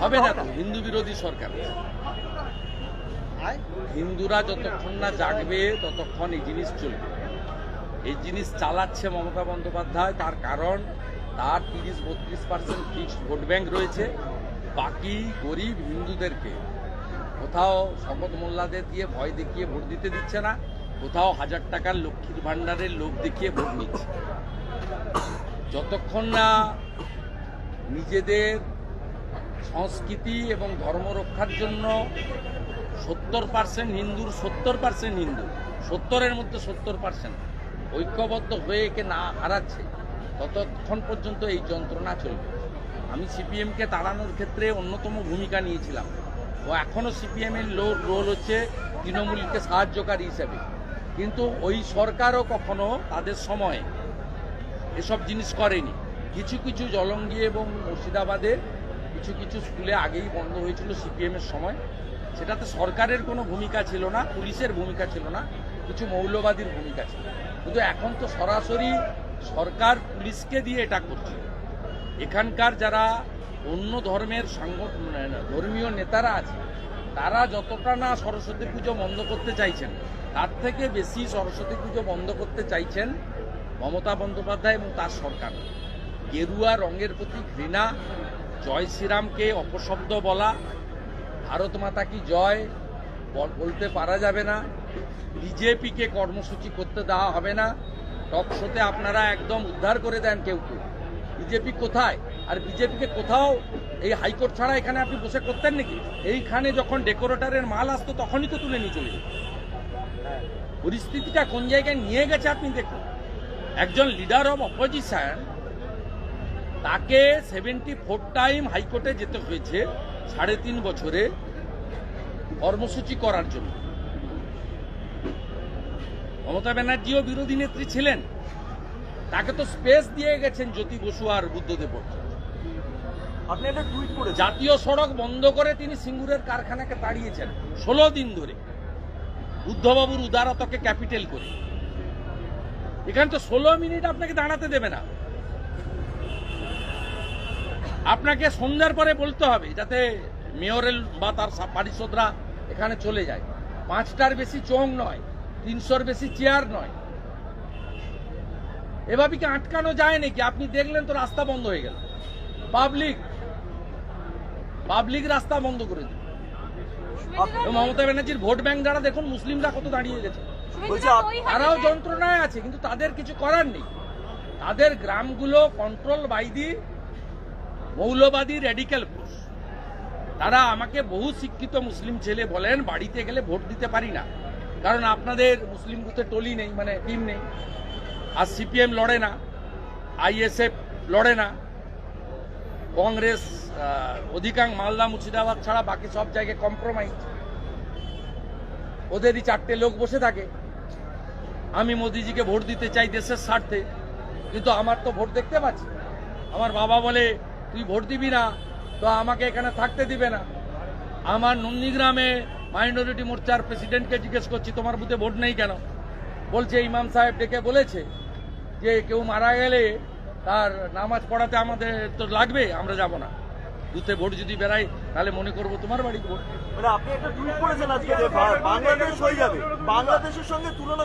হবে না তো? হিন্দু বিরোধী সরকার। হিন্দুরা যতক্ষণ না জাগবে, ততক্ষণ এই জিনিস চলবে। এই জিনিস চালাচ্ছে মমতা বন্দ্যোপাধ্যায়, তার কারণ তার তিরিশ, বত্রিশ পার্সেন্ট ফিক্সড ভোট ব্যাংক রয়েছে। বাকি গরিব হিন্দুদেরকে কোথাও শপথ মোল্লাদের দিয়ে ভয় দেখিয়ে ভোট দিতে দিচ্ছে না, কোথাও হাজার টাকার লক্ষ্মীর ভাণ্ডারের লোক দেখিয়ে ভোট নিচ্ছে। যতক্ষণ না নিজেদের সংস্কৃতি এবং ধর্ম রক্ষার জন্য সত্তর পার্সেন্ট হিন্দুর, সত্তর পার্সেন্ট হিন্দু। সত্তরের মধ্যে সত্তর পার্সেন্ট ঐক্যবদ্ধ হয়ে একে না হারাচ্ছে, ততক্ষণ পর্যন্ত এই যন্ত্রণা চলবে। আমি সিপিএমকে তাড়ানোর ক্ষেত্রে অন্যতম ভূমিকা নিয়েছিলাম। ও এখনও সিপিএমের রোল হচ্ছে তৃণমূলকে সাহায্যকারী হিসেবে। কিন্তু ওই সরকারও কখনো তাদের সময় এসব জিনিস করেনি। কিছু কিছু জলঙ্গি এবং মুর্শিদাবাদে কিছু কিছু স্কুলে আগেই বন্ধ হয়েছিল সিপিএমের সময়। সেটাতে সরকারের কোনো ভূমিকা ছিল না, পুলিশের ভূমিকা ছিল না, কিছু মৌলবাদীর ভূমিকা ছিল। কিন্তু এখন তো সরাসরি সরকার পুলিশকে দিয়ে এটা করছে। এখানকার যারা অন্য ধর্মের সাংগ- ধর্মীয় নেতারা আছে, তারা যতটা না সরস্বতী পুজো বন্ধ করতে চাইছেন, তার থেকে বেশি সরস্বতী পুজো বন্ধ করতে চাইছেন মমতা বন্দ্যোপাধ্যায় এবং তার সরকার। গেরুয়া রঙের প্রতি ঘৃণা জয় শ্রীরামকে অপশব্দ বলা, ভারত মাতা কি জয় বল- বলতে পারা যাবে না। বিজেপিকে কর্মসূচি করতে দেওয়া হবে না। টক শোতে আপনারা একদম উদ্ধার করে দেন কেউ কেউ। বিজেপি কোথায়? আর বিজেপিকে কোথাও এই হাইকোর্ট ছাড়া এখানে আপনি বসে করতেন নাকি? এইখানে যখন ডেকোরেটরের মাল আসতো তখনই তো তুলে নিয়ে চলে যেত। পরিস্থিতিটা কোন জায়গায় নিয়ে গেছে আপনি দেখুন। একজন লিডার অব অপোজিশন তাকে সেভেন্টি ফোর টাইম হাইকোর্টে যেতে হয়েছে সাড়ে তিন বছরে কর্মসূচি করার জন্য। মমতা ব্যানার্জিও বিরোধী নেত্রী ছিলেন। তাকে তো স্পেস দিয়ে গেছেন জ্যোতি বসু আর বুদ্ধদেব আপনি একটা টুইট করেছেন। জাতীয় সড়ক বন্ধ করে তিনি সিঙ্গুরের কারখানাকে তাড়িয়েছেন ষোলো দিন ধরে। বুদ্ধবাবুর উদারতাকে ক্যাপিটাল করে। এখানে তো ষোলো মিনিট আপনাকে দাঁড়াতে দেবে না। আপনাকে সন্ধ্যার পরে বলতে হবে যাতে মেয়রেল বা তার পারিষদরা এখানে চলে যায়। পাঁচটার বেশি চোং নয় তিনশোর বেশি চেয়ার নয়। এভাবে কি আটকানো যায় নাকি? আপনি দেখলেন তো রাস্তা বন্ধ হয়ে গেল। পাবলিক পাবলিক রাস্তা বন্ধ করে দিল। মমতা ব্যানার্জির ভোট ব্যাংক যারা দেখুন মুসলিমরা কত দাঁড়িয়ে গেছে। বলছি তারাও যন্ত্রণায় আছে কিন্তু তাদের কিছু করার নেই। তাদের গ্রামগুলো কন্ট্রোল বাই দি মৌলবাদী রেডিক্যাল ফোর্স তারা আমাকে বহু শিক্ষিত মুসলিম ছেলে বলেন, বাড়িতে গেলে ভোট দিতে পারি না। কারণ আপনাদের মুসলিম বুথে টলি নেই মানে টিম নেই। আর সিপিএম লড়ে না আইএসএফ লড়ে না। কংগ্রেস অধিকাংশ মালদা, মুর্শিদাবাদ ছাড়া বাকি সব জায়গায় কম্প্রোমাইজ ওদেরই চারটে লোক বসে থাকে। আমি মোদিজিকে ভোট দিতে চাই দেশের স্বার্থে, কিন্তু আমার তো ভোট দেখতে পাচ্ছি আমার বাবা বলে তুই ভোট দিবি না, তো আমাকে এখানে থাকতে দিবে না। আমার নন্দীগ্রামে মাইনরিটি মোর্চার প্রেসিডেন্টকে জিজ্ঞেস করছি, তোমার বুথে ভোট নেই কেন? বলছে, ইমাম সাহেব ডেকে বলেছে যে কেউ মারা গেলে তার নামাজ পড়াতে আমাদের তো লাগবে, আমরা যাব না। বুথে ভোট যদি বেড়াই তাহলে মনে করব তোমার বাড়িতে ভোট মানে আপনি একটা টুইট করেছেন আজকে বাংলাদেশ হয়ে যাবে। বাংলাদেশের সঙ্গে তুলনা